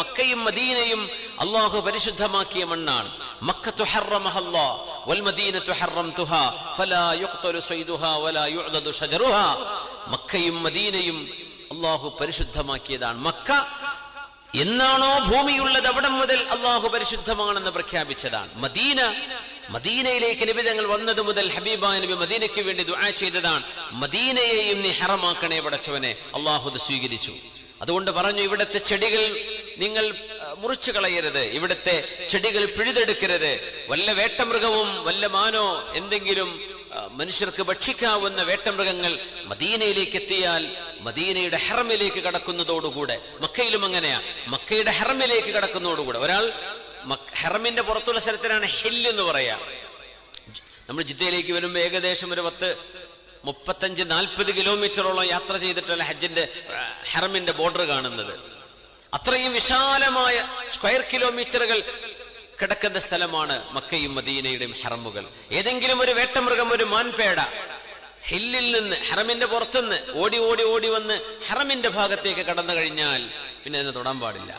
മക്കയും മദീനയും അള്ളാഹു പരിശുദ്ധമാക്കിയ മണ്ണാണ്. മക്ക തുഹറമഹല്ലോ മക്കയും മദീനയും അള്ളാഹു പരിശുദ്ധമാക്കിയതാണ്. മക്ക എന്നാണോ ഭൂമിയുള്ളത് അവിടം മുതൽ അള്ളാഹു പരിശുദ്ധമാണെന്ന് പ്രഖ്യാപിച്ചതാണ്. മദീന മദീനയിലേക്ക് നിബിതങ്ങൾ വന്നത് മുതൽ ഹബീബ നബി മദീനയ്ക്ക് വേണ്ടി ദുആ ചെയ്തതാണ്. മദീനയെയും നീ ഹറമാക്കണേ പടച്ചവനെ. അള്ളാഹു സ്വീകരിച്ചു. അതുകൊണ്ട് പറഞ്ഞു ഇവിടുത്തെ ചെടികൾ നിങ്ങൾ മുറിച്ചു കളയരുത്. ഇവിടുത്തെ ചെടികൾ പിഴുതെടുക്കരുത്. വല്ല വേട്ടമൃഗവും വല്ല മാനോ എന്തെങ്കിലും മനുഷ്യർക്ക് ഭക്ഷിക്കാവുന്ന വേട്ടമൃഗങ്ങൾ മദീനയിലേക്ക് എത്തിയാൽ മദീനയുടെ ഹെറമിലേക്ക് കടക്കുന്നതോടുകൂടെ മക്കയിലും അങ്ങനെയാ. മക്കയുടെ ഹെറമിലേക്ക് കടക്കുന്നതോടുകൂടെ. ഒരാൾ ഹെറമിന്റെ പുറത്തുള്ള സ്ഥലത്തിനാണ് ഹെല്ല് എന്ന് പറയാ. നമ്മൾ ജിദ്ദയിലേക്ക് വരുമ്പോൾ ഏകദേശം ഒരു പത്ത് മുപ്പത്തഞ്ച് നാൽപ്പത് കിലോമീറ്ററോളം യാത്ര ചെയ്തിട്ടല്ല ഹജ്ജിന്റെ ഹെറമിന്റെ ബോർഡർ കാണുന്നത്. അത്രയും വിശാലമായ സ്ക്വയർ കിലോമീറ്ററുകൾ കിടക്കുന്ന സ്ഥലമാണ് മക്കയും മദീനയുടെയും ഹറമുകൾ. ഏതെങ്കിലും ഒരു വേട്ടമൃഗം ഒരു മാൻപേട ഹില്ലിൽ നിന്ന് ഹറമിന്റെ പുറത്തുനിന്ന് ഓടി ഓടി ഓടി വന്ന് ഹറമിന്റെ ഭാഗത്തേക്ക് കടന്നു കഴിഞ്ഞാൽ പിന്നെ അതിനെ തൊടാൻ പാടില്ല.